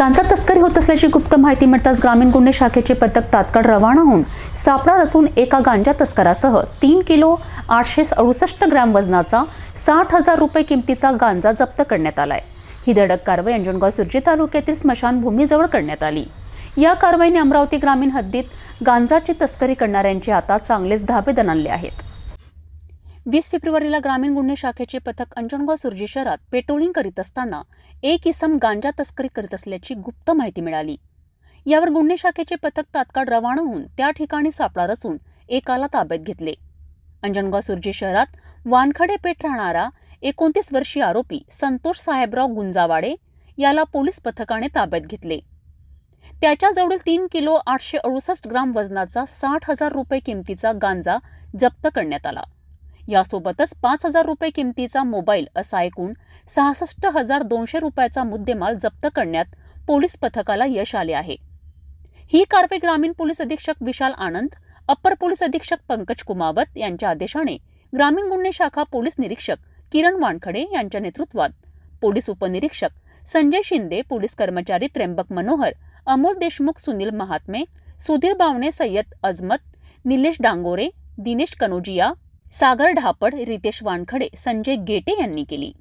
गांजा तस्करी होत असल्याची गुप्त माहिती मिळताच ग्रामीण गुन्हे शाखेचे पथक तात्काळ रवाना होऊन सापळा रचून एका गांजा तस्करासह तीन किलो आठशे अडुसष्ट ग्रॅम वजनाचा साठ हजार रुपये किमतीचा गांजा जप्त करण्यात आलाय. ही धडक कारवाई अंजनगाव सुर्जी तालुक्यातील स्मशानभूमीजवळ करण्यात आली. या कारवाईने अमरावती ग्रामीण हद्दीत गांजाची तस्करी करणाऱ्यांचे आता चांगलेच धाबे दणाणले आहेत. वीस फेब्रुवारीला ग्रामीण गुन्हे शाखेचे पथक अंजनगाव सुर्जी शहरात पेट्रोलिंग करीत असताना एक इसम गांजा तस्करी करीत असल्याची गुप्त माहिती मिळाली. यावर गुन्हे शाखेचे पथक तात्काळ रवाना होऊन त्या ठिकाणी सापळा रचून एकाला ताब्यात घेतले. अंजनगाव सुरजी शहरात वानखडे पेठ राहणारा एकोणतीस वर्षीय आरोपी संतोष साहेबराव गुंजावाडे याला पोलीस पथकाने ताब्यात घेतले. त्याच्याजवळील तीन किलो आठशे अडुसष्ट ग्राम वजनाचा साठ हजार रुपये किमतीचा गांजा जप्त करण्यात आला. यासोबतच पाच हजार रुपये किमतीचा मोबाईल असा एकूण सहासष्ट हजार दोनशे रुपयाचा मुद्देमाल जप्त करण्यात पोलीस पथकाला यश आले आहे. ही कारवाई ग्रामीण पोलीस अधीक्षक विशाल आनंद अप्पर पोलीस अधीक्षक पंकज कुमावत यांच्या आदेशाने ग्रामीण गुन्हे शाखा पोलीस निरीक्षक किरण वानखडे यांच्या नेतृत्वात पोलीस उपनिरीक्षक संजय शिंदे पोलीस कर्मचारी त्र्यंबक मनोहर अमोल देशमुख सुनील महात्मे सुधीर बावणे सय्यद अजमत निलेश डांगोरे दिनेश कनोजिया सागर ढापड रितेश वानखडे संजय गेटे यांनी केली.